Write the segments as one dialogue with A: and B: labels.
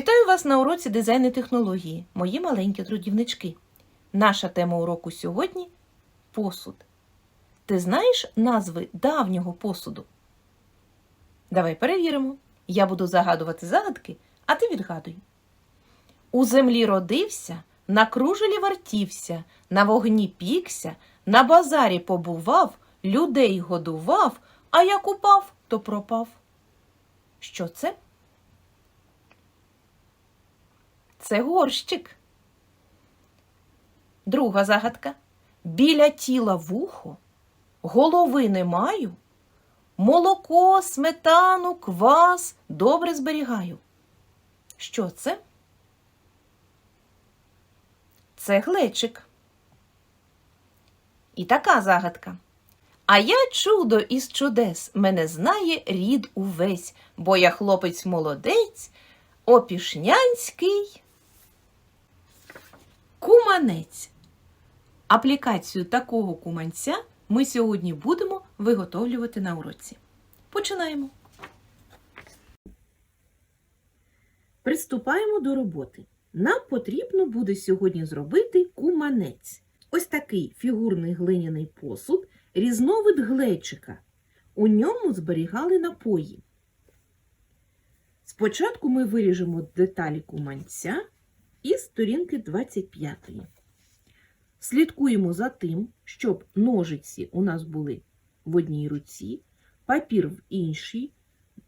A: Вітаю вас на уроці дизайн і технології, мої маленькі трудівнички. Наша тема уроку сьогодні посуд. Ти знаєш назви давнього посуду? Давай перевіримо. Я буду загадувати загадки, а ти відгадуй. У землі родився, на кружелі вартівся, на вогні пікся, на базарі побував, людей годував, а як упав, то пропав. Що це? Це горщик. Друга загадка. Біля тіла вухо, голови не маю, молоко, сметану, квас добре зберігаю. Що це? Це глечик. І така загадка. А я чудо із чудес, мене знає рід увесь, бо я хлопець молодець, опішнянський куманець. Аплікацію такого куманця ми сьогодні будемо виготовлювати на уроці. Починаємо. Приступаємо до роботи. Нам потрібно буде сьогодні зробити куманець. Ось такий фігурний глиняний посуд, різновид глечика. У ньому зберігали напої. Спочатку ми виріжемо деталі куманця із сторінки 25. Слідкуємо за тим, щоб ножиці у нас були в одній руці, папір в іншій.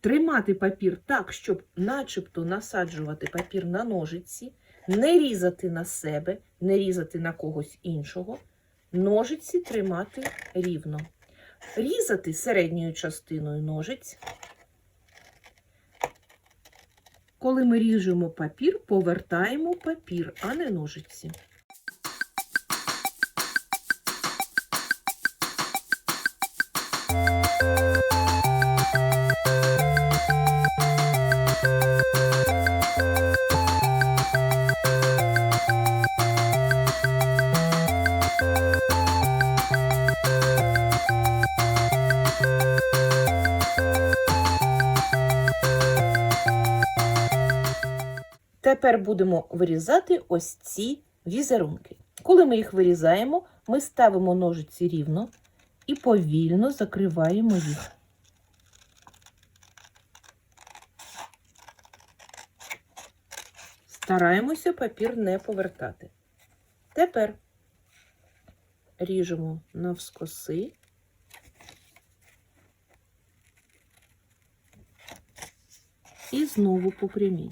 A: Тримати папір так, щоб начебто насаджувати папір на ножиці, не різати на себе, не різати на когось іншого. Ножиці тримати рівно. Різати середньою частиною ножиць. Коли ми ріжемо папір, повертаємо папір, а не ножиці. Тепер будемо вирізати ось ці візерунки. Коли ми їх вирізаємо, ми ставимо ножиці рівно і повільно закриваємо їх. Стараємося папір не повертати. Тепер ріжемо навскоси. І знову по прямій.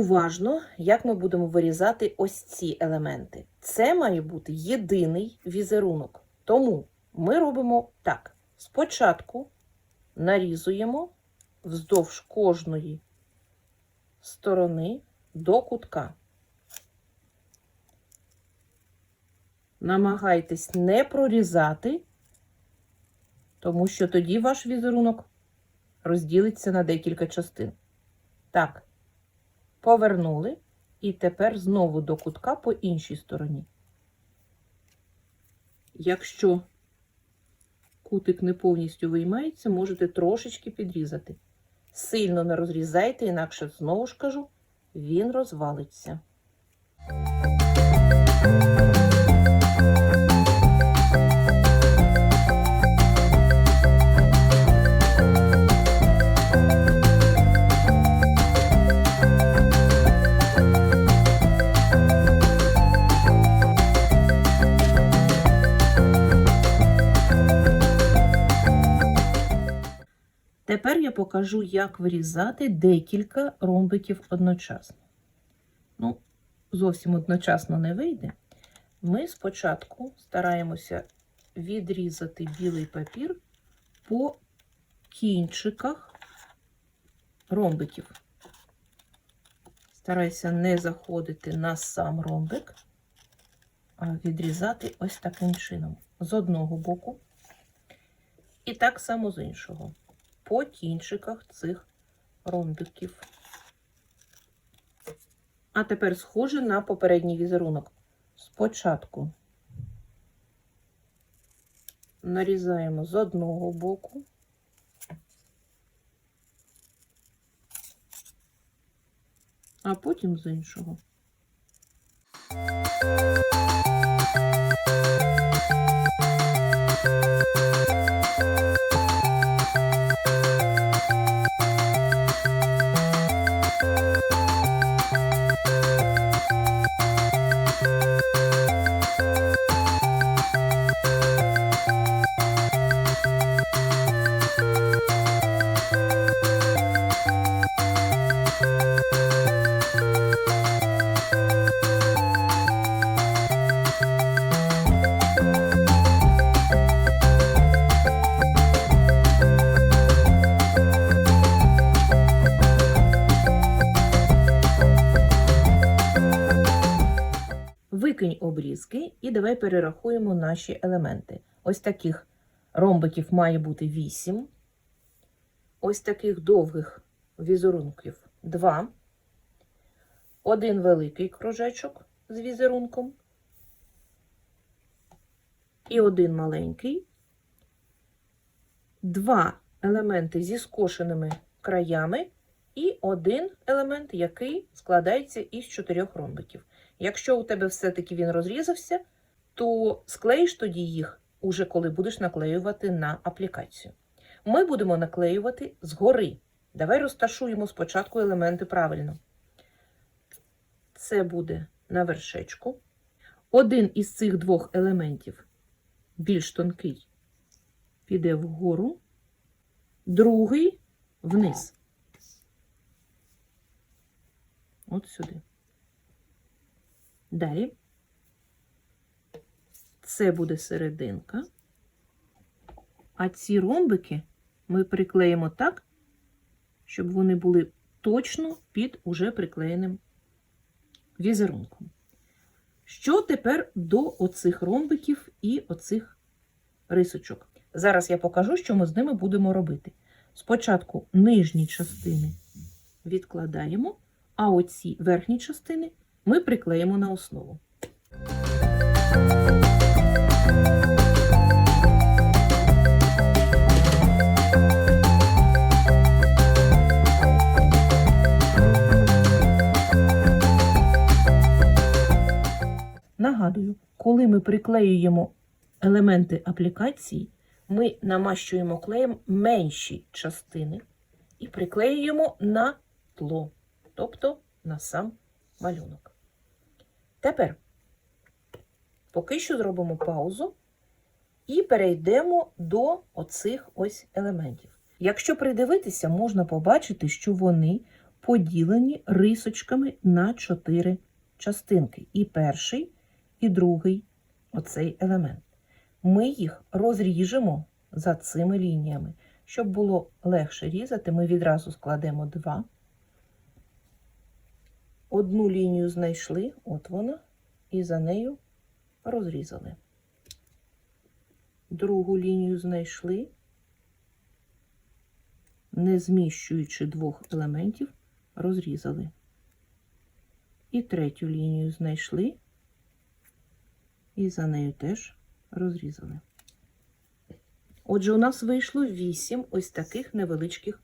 A: Уважно, як ми будемо вирізати ось ці елементи. Це має бути єдиний візерунок. Тому ми робимо так: спочатку нарізуємо вздовж кожної сторони до кутка. Намагайтесь не прорізати, тому що тоді ваш візерунок розділиться на декілька частин. Так повернули і тепер знову до кутка по іншій стороні. Якщо кутик не повністю виймається, можете трошечки підрізати. Сильно не розрізайте, інакше, знову ж кажу, він розвалиться. Тепер я покажу, як вирізати декілька ромбиків одночасно. Ну, зовсім одночасно не вийде, Ми спочатку стараємося відрізати білий папір по кінчиках ромбиків. Старайся не заходити на сам ромбик, а відрізати ось таким чином. З одного боку. І так само з іншого. По кінчиках цих ромбиків. А тепер схоже на попередній візерунок. Спочатку нарізаємо з одного боку. А потім з іншого. І давай перерахуємо наші елементи. Ось таких ромбиків має бути 8. Ось таких довгих візерунків 2. Один великий кружечок з візерунком. І один маленький. Два елементи зі скошеними краями. І один елемент, який складається із чотирьох ромбиків. Якщо у тебе все-таки він розрізався, то склеїш тоді їх, уже коли будеш наклеювати на аплікацію. Ми будемо наклеювати згори. Давай розташуємо спочатку елементи правильно. Це буде на вершечку. Один із цих двох елементів, більш тонкий, піде вгору, другий вниз. От сюди. Далі це буде серединка, а ці ромбики ми приклеїмо так, щоб вони були точно під уже приклеєним візерунком. Що тепер до оцих ромбиків і оцих рисочок? Зараз я покажу, що ми з ними будемо робити. Спочатку нижні частини відкладаємо, а оці верхні частини ми приклеїмо на основу. Приклеюємо елементи аплікації, ми намащуємо клеєм менші частини і приклеюємо на тло, тобто на сам малюнок. Тепер поки що зробимо паузу і перейдемо до оцих ось елементів. Якщо придивитися, можна побачити, що вони поділені рисочками на чотири частинки. І перший, і другий оцей елемент. Ми їх розріжемо за цими лініями. Щоб було легше різати, ми відразу складемо два. Одну лінію знайшли, от вона, і за нею розрізали. Другу лінію знайшли, не зміщуючи двох елементів, розрізали. І третю лінію знайшли, і за нею теж розрізали. Отже, у нас вийшло 8 ось таких невеличких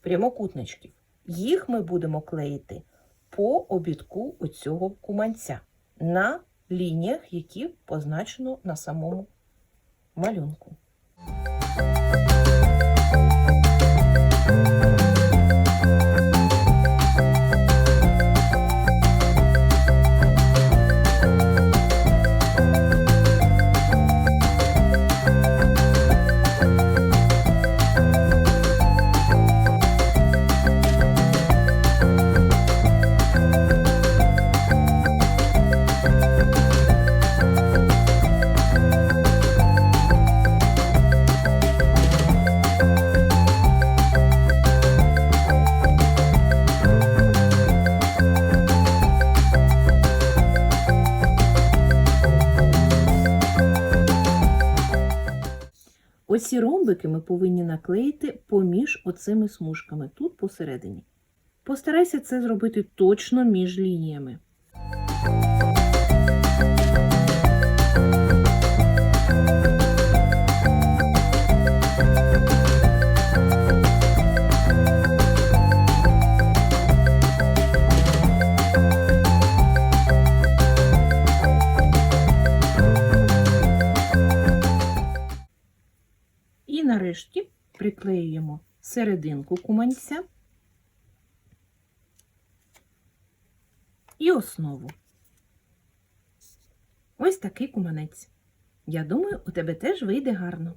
A: прямокутничків. Їх ми будемо клеїти по обідку оцього куманця на лініях, які позначено на самому малюнку. Ці ромбики ми повинні наклеїти поміж оцими смужками, тут посередині. Постарайся це зробити точно між лініями. І нарешті приклеюємо серединку куманця і основу. Ось такий куманець. Я думаю, у тебе теж вийде гарно.